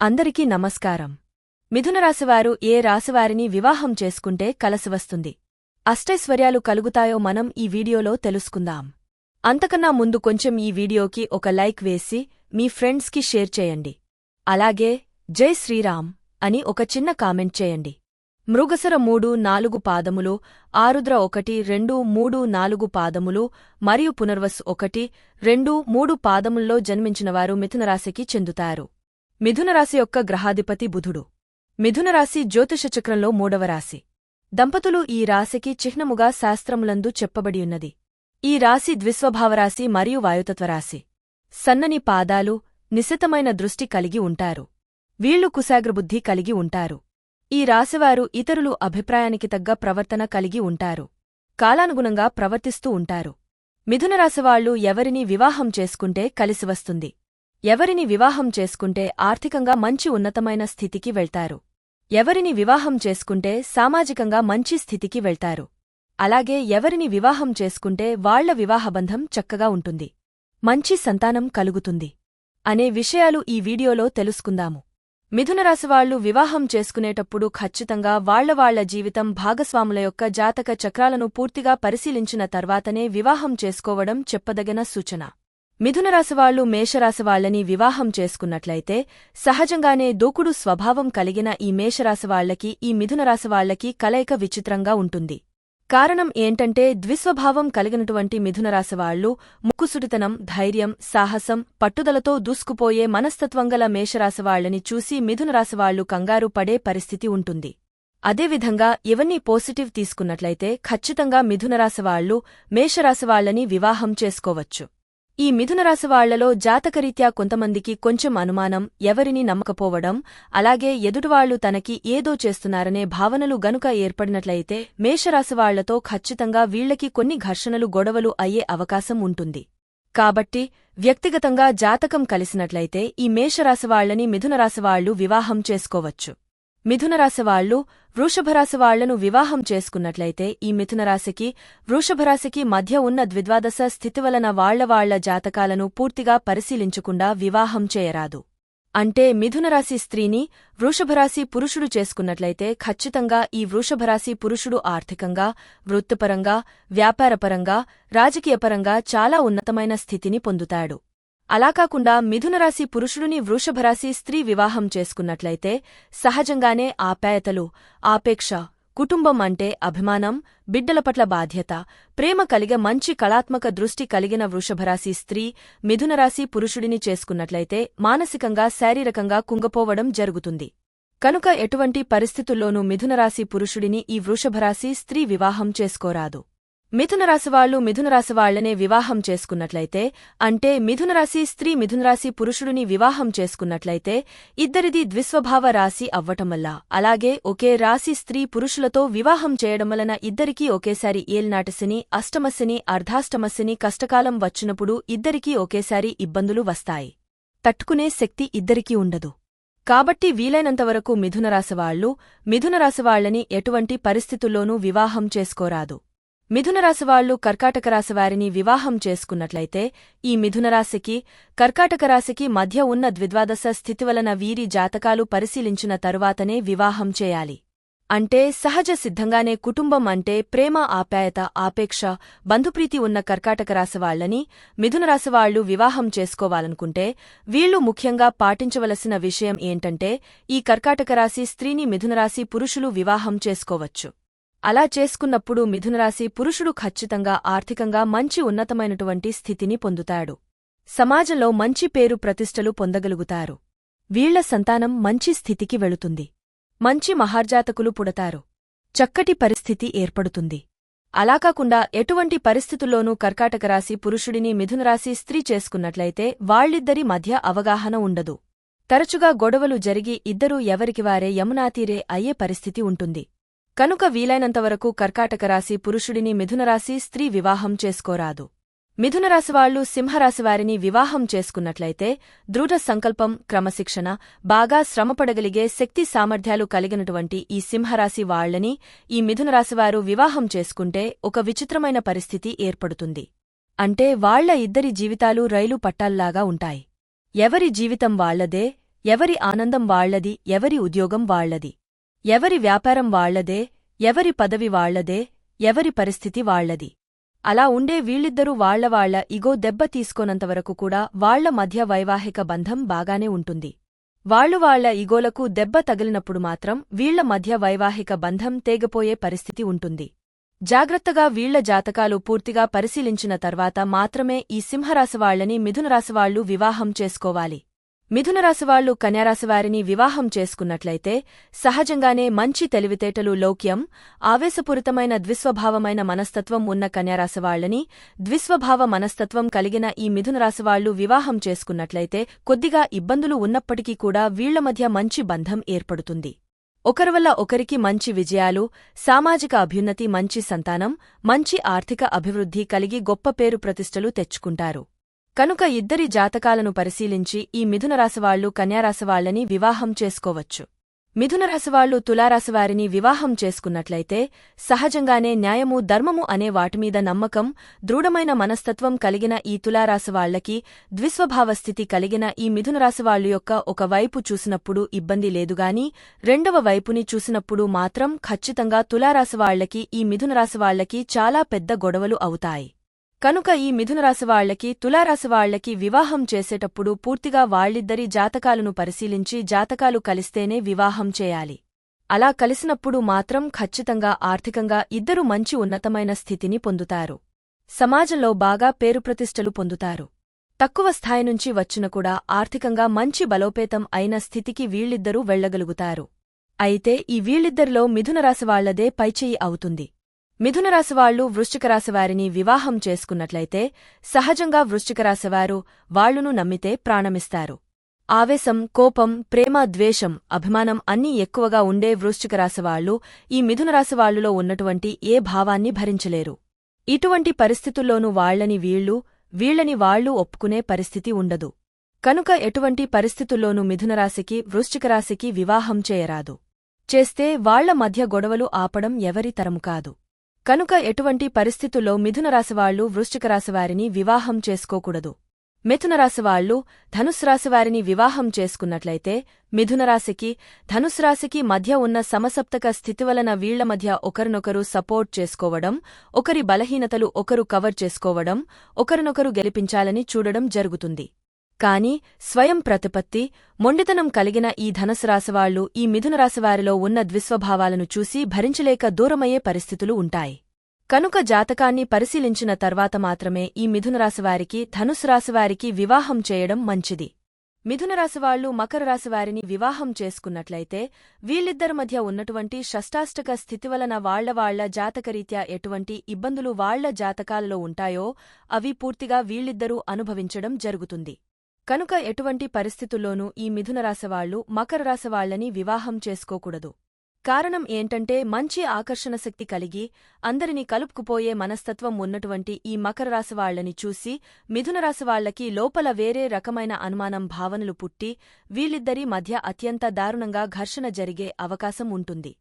అందరికీ నమస్కారం. మిథునరాశివారు ఏ రాశివారిని వివాహం చేసుకుంటే కలసివస్తుంది అష్టైశ్వర్యాలు కలుగుతాయో మనం ఈ వీడియోలో తెలుసుకుందాం. అంతకన్నా ముందు కొంచెం ఈ వీడియోకి ఒక లైక్ వేసి మీ ఫ్రెండ్స్కి షేర్ చేయండి. అలాగే జై శ్రీరామ్ అని ఒక చిన్న కామెంట్ చేయండి. మృగసర మూడు నాలుగు పాదములు ఆరుద్ర ఒకటి రెండు మూడు నాలుగు పాదములు మరియు పునర్వస్ ఒకటి రెండు మూడు పాదముల్లో జన్మించినవారు మిథునరాశికి చెందుతారు. మిథునరాశి యొక్క గ్రహాధిపతి బుధుడు. మిథునరాశి జ్యోతిషచక్రంలో మూడవ రాశి. దంపతులు ఈ రాశికి చిహ్నముగా శాస్త్రములందు చెప్పబడియున్నది. ఈ రాశి ద్విస్వభావరాశి మరియు వాయుతత్వరాశి సన్నని పాదాలు నిశితమైన దృష్టి కలిగి ఉంటారు. వీళ్ళు కుశాగ్రబుద్ధి కలిగి ఉంటారు. ఈ రాశివారు ఇతరులు అభిప్రాయానికి తగ్గ ప్రవర్తన కలిగి ఉంటారు. కాలానుగుణంగా ప్రవర్తిస్తూ ఉంటారు. మిథునరాశివాళ్ళు ఎవరిని వివాహం చేసుకుంటే కలిసివస్తుంది ఎవరిని వివాహం చేసుకుంటే ఆర్థికంగా మంచి ఉన్నతమైన స్థితికి వెళ్తారు. ఎవరిని వివాహం చేసుకుంటే సామాజికంగా మంచి స్థితికి వెళ్తారు. అలాగే ఎవరిని వివాహం చేసుకుంటే వాళ్ళ వివాహబంధం చక్కగా ఉంటుంది. మంచి సంతానం కలుగుతుంది. అనే విషయాలు ఈ వీడియోలో తెలుసుకుందాము. మిథునరాశివాళ్ళు వివాహం చేసుకునేటప్పుడు ఖచ్చితంగా వాళ్ళవాళ్ళ జీవితం భాగస్వాముల యొక్క జాతక చక్రాలను పూర్తిగా పరిశీలించిన తర్వాతనే వివాహం చేసుకోవడం చెప్పదగిన సూచన. మిథునరాశివాళ్ళు మేషరాశివాళ్ళని వివాహం చేసుకున్నట్లయితే సహజంగానే దూకుడు స్వభావం కలిగిన ఈ మేషరాశివాళ్ళకి ఈ మిథునరాశివాళ్ళకి కలయిక విచిత్రంగా ఉంటుంది. కారణం ఏంటంటే ద్విస్వభావం కలిగినటువంటి మిథునరాశివాళ్ళు ముక్కుసుడితనం ధైర్యం సాహసం పట్టుదలతో దూసుకుపోయే మనస్తత్వంగల మేషరాశివాళ్ళని చూసి మిథునరాశివాళ్ళు కంగారు పడే పరిస్థితి ఉంటుంది. అదేవిధంగా ఇవన్నీ పాజిటివ్ తీసుకున్నట్లయితే ఖచ్చితంగా మిథునరాశివాళ్ళు మేషరాశివాళ్ళని వివాహం చేసుకోవచ్చు. ఈ మిథునరాశివాళ్ళలో జాతకరీత్యా కొంతమందికి కొంచెం అనుమానం ఎవరిని నమ్మకపోవడం అలాగే ఎదుటివాళ్ళు తనకి ఏదో చేస్తున్నారనే భావనలు గనుక ఏర్పడినట్లయితే మేషరాశివాళ్ళతో ఖచ్చితంగా వీళ్ళకి కొన్ని ఘర్షణలు గొడవలు అయ్యే అవకాశం ఉంటుంది. కాబట్టి వ్యక్తిగతంగా జాతకం కలిసినట్లయితే ఈ మేషరాశివాళ్ళని మిథునరాశివాళ్ళు వివాహం చేసుకోవచ్చు. మిథునరాశివాళ్ళు వృషభరాశివాళ్ళను వివాహం చేసుకున్నట్లయితే ఈ మిథునరాశికి వృషభరాశికి మధ్య ఉన్న ద్విద్వాదశ స్థితి వలన వాళ్ళవాళ్ళ జాతకాలను పూర్తిగా పరిశీలించకుండా వివాహం చేయరాదు. అంటే మిథునరాశి స్త్రీని వృషభరాశి పురుషుడు చేసుకున్నట్లయితే ఖచ్చితంగా ఈ వృషభరాశి పురుషుడు ఆర్థికంగా వృత్తిపరంగా వ్యాపారపరంగా రాజకీయపరంగా చాలా ఉన్నతమైన స్థితిని పొందుతాడు. అలా కాకుండా మిథునరాశి పురుషుడిని వృషభరాశి స్త్రీ వివాహం చేసుకున్నట్లయితే సహజంగానే ఆప్యాయతలు ఆపేక్ష కుటుంబం అంటే అభిమానం బిడ్డల పట్ల బాధ్యత ప్రేమ కలిగ మంచి కళాత్మక దృష్టి కలిగిన వృషభరాశి స్త్రీ మిథునరాశి పురుషుడిని చేసుకున్నట్లయితే మానసికంగా శారీరకంగా కుంగపోవడం జరుగుతుంది. కనుక ఎటువంటి పరిస్థితుల్లోనూ మిథునరాశి పురుషుడిని ఈ వృషభరాశి స్త్రీ వివాహం చేసుకోరాదు. మిథునరాశివాళ్ళు మిథునరాశివాళ్ళనే వివాహం చేసుకున్నట్లయితే అంటే మిథునరాశి స్త్రీ మిథునరాశి పురుషుడిని వివాహం చేసుకున్నట్లయితే ఇద్దరిది ద్విస్వభావ రాశి అవ్వటమల్ల అలాగే ఒకే రాశి స్త్రీ పురుషులతో వివాహం చేయడం వలన ఇద్దరికీ ఒకేసారి ఏల్నాటశని అష్టమశని అర్ధాష్టమశని కష్టకాలం వచ్చినప్పుడు ఇద్దరికీ ఒకేసారి ఇబ్బందులు వస్తాయి. తట్టుకునే శక్తి ఇద్దరికీ ఉండదు. కాబట్టి వీలైనంతవరకు మిథునరాశివాళ్ళు మిథునరాశివాళ్ళని ఎటువంటి పరిస్థితుల్లోనూ వివాహం చేసుకోరాదు. మిథునరాశివాళ్ళు కర్కాటకరాశివారిని వివాహం చేసుకున్నట్లయితే ఈ మిథునరాశికి కర్కాటకరాశికి మధ్య ఉన్న ద్విద్వాదశ స్థితి వలన వీరి జాతకాలు పరిశీలించిన తరువాతనే వివాహం చేయాలి. అంటే సహజ సిద్ధంగానే కుటుంబం అంటే ప్రేమ ఆప్యాయత ఆపేక్ష బంధుప్రీతి ఉన్న కర్కాటకరాశివాళ్ళని మిథునరాశివాళ్ళు వివాహం చేసుకోవాలనుకుంటే వీళ్ళు ముఖ్యంగా పాటించవలసిన విషయం ఏంటంటే ఈ కర్కాటకరాశి స్త్రీని మిథునరాశి పురుషులు వివాహం చేసుకోవచ్చు. అలా చేసుకున్నప్పుడు మిథునరాశి పురుషుడు ఖచ్చితంగా ఆర్థికంగా మంచి ఉన్నతమైనటువంటి స్థితిని పొందుతాడు. సమాజంలో మంచి పేరు ప్రతిష్టలు పొందగలుగుతారు. వీళ్ళ సంతానం మంచి స్థితికి వెళుతుంది. మంచి మహార్జాతకులు పుడతారు. చక్కటి పరిస్థితి ఏర్పడుతుంది. అలాకాకుండా ఎటువంటి పరిస్థితుల్లోనూ కర్కాటకరాశి పురుషుడిని మిథునరాశి స్త్రీ చేసుకున్నట్లయితే వాళ్ళిద్దరి మధ్య అవగాహన ఉండదు. తరచుగా గొడవలు జరిగి ఇద్దరూ ఎవరికివారే యమునాతీరే అయ్యే పరిస్థితి ఉంటుంది. కనుక వీలైనంతవరకు కర్కాటకరాశి పురుషుడిని మిథునరాశి స్త్రీ వివాహం చేసుకోరాదు. మిథునరాశివాళ్ళు సింహరాశివారిని వివాహం చేసుకున్నట్లయితే దృఢ సంకల్పం క్రమశిక్షణ బాగా శ్రమపడగలిగే శక్తి సామర్థ్యాలు కలిగినటువంటి ఈ సింహరాశి వాళ్ళని ఈ మిథునరాశివారు వివాహం చేసుకుంటే ఒక విచిత్రమైన పరిస్థితి ఏర్పడుతుంది. అంటే వాళ్ళ ఇద్దరి జీవితాలు రైలు పట్టాల్లాగా ఉంటాయి. ఎవరి జీవితం వాళ్ళదే ఎవరి ఆనందం వాళ్ళది ఎవరి ఉద్యోగం వాళ్ళది ఎవరి వ్యాపారం వాళ్ళదే ఎవరి పదవి వాళ్ళదే ఎవరి పరిస్థితి వాళ్ళది. అలా ఉండే వీళ్ళిద్దరూ వాళ్ళవాళ్ళ ఇగో దెబ్బ తీసుకోనంతవరకు కూడా వాళ్ళ మధ్య వైవాహిక బంధం బాగానే ఉంటుంది. వాళ్ళు వాళ్ళ ఇగోలకు దెబ్బ తగిలినప్పుడు మాత్రం వీళ్ళ మధ్య వైవాహిక బంధం తేగపోయే పరిస్థితి ఉంటుంది. జాగ్రత్తగా వీళ్ళ జాతకాలు పూర్తిగా పరిశీలించిన తర్వాత మాత్రమే ఈ సింహరాశివాళ్ళని మిథునరాశివాళ్ళు వివాహం చేసుకోవాలి. మిథునరాశివాళ్ళు కన్యారాశివారిని వివాహం చేసుకున్నట్లయితే సహజంగానే మంచి తెలివితేటలు లౌక్యం ఆవేశపూరితమైన ద్విస్వభావమైన మనస్తత్వం ఉన్న కన్యారాశివాళ్ళని ద్విస్వభావ మనస్తత్వం కలిగిన ఈ మిథునరాశివాళ్ళు వివాహం చేసుకున్నట్లయితే కొద్దిగా ఇబ్బందులు ఉన్నప్పటికీ కూడా వీళ్ళ మధ్య మంచి బంధం ఏర్పడుతుంది. ఒకరి వల్ల ఒకరికి మంచి విజయాలు సామాజిక అభ్యున్నతి మంచి సంతానం మంచి ఆర్థిక అభివృద్ధి కలిగి గొప్ప పేరు ప్రతిష్టలు తెచ్చుకుంటారు. కనుక ఇద్దరి జాతకాలను పరిశీలించి ఈ మిథునరాశివాళ్ళు కన్యారాశివాళ్ళని వివాహం చేసుకోవచ్చు. మిథునరాశివాళ్ళు తులారాశివారిని వివాహం చేసుకున్నట్లయితే సహజంగానే న్యాయము ధర్మము అనే వాటిమీద నమ్మకం దృఢమైన మనస్తత్వం కలిగిన ఈ తులారాశివాళ్ళకి ద్విస్వభావస్థితి కలిగిన ఈ మిథునరాశివాళ్ళు యొక్క ఒక వైపు చూసినప్పుడు ఇబ్బంది లేదుగాని రెండవ వైపుని చూసినప్పుడు మాత్రం ఖచ్చితంగా తులారాశివాళ్ళకి ఈ మిథునరాశివాళ్ళకి చాలా పెద్ద గొడవలు అవుతాయి. కనుక ఈ మిథునరాశివాళ్ళకి తులారాశివాళ్ళకి వివాహం చేసేటప్పుడు పూర్తిగా వాళ్ళిద్దరి జాతకాలను పరిశీలించి జాతకాలు కలిస్తేనే వివాహం చేయాలి. అలా కలిసినప్పుడు మాత్రం ఖచ్చితంగా ఆర్థికంగా ఇద్దరు మంచి ఉన్నతమైన స్థితిని పొందుతారు. సమాజంలో బాగా పేరుప్రతిష్టలు పొందుతారు. తక్కువ స్థాయి నుంచి వచ్చిన కూడా ఆర్థికంగా మంచి బలోపేతం అయిన స్థితికి వీళ్ళిద్దరూ వెళ్ళగలుగుతారు అయితే ఈ వీళ్ళిద్దరిలో మిథునరాశివాళ్ళదే పైచేయి అవుతుంది. మిథునరాశివాళ్ళు వృశ్చికరాశివారిని వివాహం చేసుకున్నట్లయితే సహజంగా వృశ్చికరాశివారు వాళ్ళును నమ్మితే ప్రాణమిస్తారు. ఆవేశం కోపం ప్రేమ ద్వేషం అభిమానం అన్నీ ఎక్కువగా ఉండే వృశ్చికరాశివాళ్ళు ఈ మిథునరాశివాళ్ళులో ఉన్నటువంటి ఏ భావాన్ని భరించలేరు. ఇటువంటి పరిస్థితుల్లోనూ వాళ్ళని వీళ్ళు వీళ్ళని వాళ్ళు ఒప్పుకునే పరిస్థితి ఉండదు. కనుక ఎటువంటి పరిస్థితుల్లోనూ మిథునరాశికి వృశ్చికరాశికి వివాహం చేయరాదు. చేస్తే వాళ్ళ మధ్య గొడవలు ఆపడం ఎవరి తరము కాదు. కనుక ఎటువంటి పరిస్థితుల్లో మిథునరాశివాళ్ళు వృశ్చికరాశివారిని వివాహం చేసుకోకూడదు. మిథునరాశివాళ్ళు ధనుస్రాశివారిని వివాహం చేసుకున్నట్లయితే మిథునరాశికి ధనుస్రాశికి మధ్య ఉన్న సమసప్తక స్థితి వలన వీళ్ళ మధ్య ఒకరినొకరు సపోర్ట్ చేసుకోవడం ఒకరి బలహీనతలు ఒకరు కవర్ చేసుకోవడం ఒకరినొకరు గెలిపించాలని చూడడం జరుగుతుంది. కాని స్వయం ప్రతిపత్తి మొండితనం కలిగిన ఈ ధనసురాశివాళ్ళు ఈ మిథునరాశివారిలో ఉన్న ద్విస్వభావాలను చూసి భరించలేక దూరమయ్యే పరిస్థితులు ఉంటాయి. కనుక జాతకాన్ని పరిశీలించిన తర్వాత మాత్రమే ఈ మిథునరాశివారికి ధనుసురాశివారికి వివాహం చేయడం మంచిది. మిథునరాశివాళ్ళు మకర రాశివారిని వివాహం చేసుకున్నట్లయితే వీళ్ళిద్దరి మధ్య ఉన్నటువంటి షష్టాష్టక స్థితి వలన వాళ్ళవాళ్ళ జాతకరీత్యా ఎటువంటి ఇబ్బందులు వాళ్ళ జాతకాలలో ఉంటాయో అవి పూర్తిగా వీళ్ళిద్దరూ అనుభవించడం జరుగుతుంది. కనుక ఎటువంటి పరిస్థితుల్లోనూ ఈ మిథునరాశివాళ్ళు మకరరాశివాళ్ళని వివాహం చేసుకోకూడదు. కారణం ఏంటంటే మంచి ఆకర్షణశక్తి కలిగి అందరినీ కలుపుకుపోయే మనస్తత్వం ఉన్నటువంటి ఈ మకరరాశివాళ్ళని చూసి మిథునరాశివాళ్ళకి లోపల వేరే రకమైన అనుమానం భావనలు పుట్టి వీళ్ళిద్దరి మధ్య అత్యంత దారుణంగా ఘర్షణ జరిగే అవకాశం ఉంటుంది.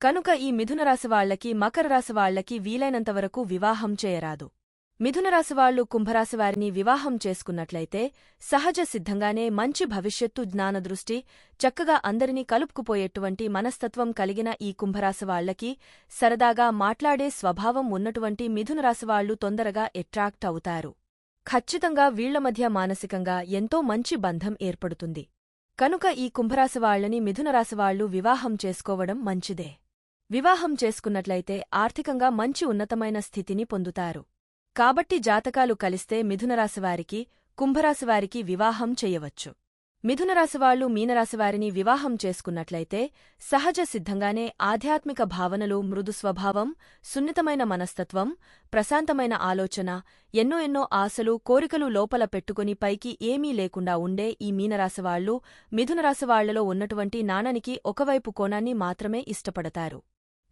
కనుక ఈ మిథునరాశివాళ్ళకి మకరరాశివాళ్ళకి వీలైనంతవరకు వివాహం చేయరాదు. మిథునరాశివాళ్ళు కుంభరాశివారిని వివాహం చేసుకున్నట్లయితే సహజ సిద్ధంగానే మంచి భవిష్యత్తు జ్ఞానదృష్టి చక్కగా అందరినీ కలుపుకుపోయేటువంటి మనస్తత్వం కలిగిన ఈ కుంభరాశివాళ్ళకి సరదాగా మాట్లాడే స్వభావం ఉన్నటువంటి మిథునరాశివాళ్ళు తొందరగా ఎట్రాక్ట్ అవుతారు. ఖచ్చితంగా వీళ్ళ మధ్య మానసికంగా ఎంతో మంచి బంధం ఏర్పడుతుంది. కనుక ఈ కుంభరాశివాళ్ళని మిథునరాశివాళ్ళు వివాహం చేసుకోవడం మంచిదే. వివాహం చేసుకున్నట్లయితే ఆర్థికంగా మంచి ఉన్నతమైన స్థితిని పొందుతారు. కాబట్టి జాతకాలు కలిస్తే మిథునరాశివారికి కుంభరాశివారికి వివాహం చెయ్యవచ్చు మిథునరాశివాళ్ళు మీనరాశివారిని వివాహం చేసుకున్నట్లయితే సహజ సిద్ధంగానే ఆధ్యాత్మిక భావనలు మృదు స్వభావం సున్నితమైన మనస్తత్వం ప్రశాంతమైన ఆలోచన ఎన్నో ఎన్నో ఆశలు కోరికలు లోపల పెట్టుకుని పైకి ఏమీ లేకుండా ఉండే ఈ మీనరాశివాళ్ళు మిథునరాశివాళ్ళలో ఉన్నటువంటి నాణనికి ఒకవైపు కోణాన్ని మాత్రమే ఇష్టపడతారు.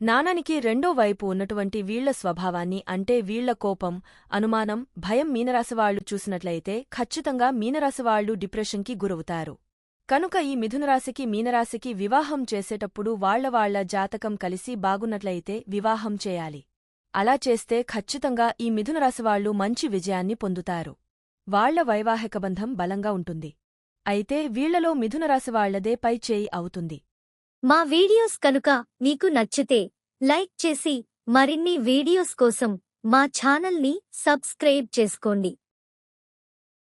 నాణానికి రెండో వైపు ఉన్నటువంటి వీళ్ళ స్వభావాన్ని అంటే వీళ్ళ కోపం అనుమానం భయం మీనరాశివాళ్ళు చూసినట్లయితే ఖచ్చితంగా మీనరాశివాళ్ళు డిప్రెషన్కి గురవుతారు. కనుక ఈ మిథునరాశికి మీనరాశికి వివాహం చేసేటప్పుడు వాళ్ళవాళ్ళ జాతకం కలిసి బాగున్నట్లయితే వివాహం చేయాలి. అలా చేస్తే ఖచ్చితంగా ఈ మిథునరాశివాళ్ళు మంచి విజయాన్ని పొందుతారు. వాళ్ళ వైవాహిక బంధం బలంగా ఉంటుంది. అయితే వీళ్ళలో మిథునరాశివాళ్ళదే పై చేయి అవుతుంది. మా వీడియోస్ కనుక మీకు నచ్చితే లైక్ చేసి మరిన్ని వీడియోస్ కోసం మా ఛానల్ని సబ్స్క్రైబ్ చేసుకోండి.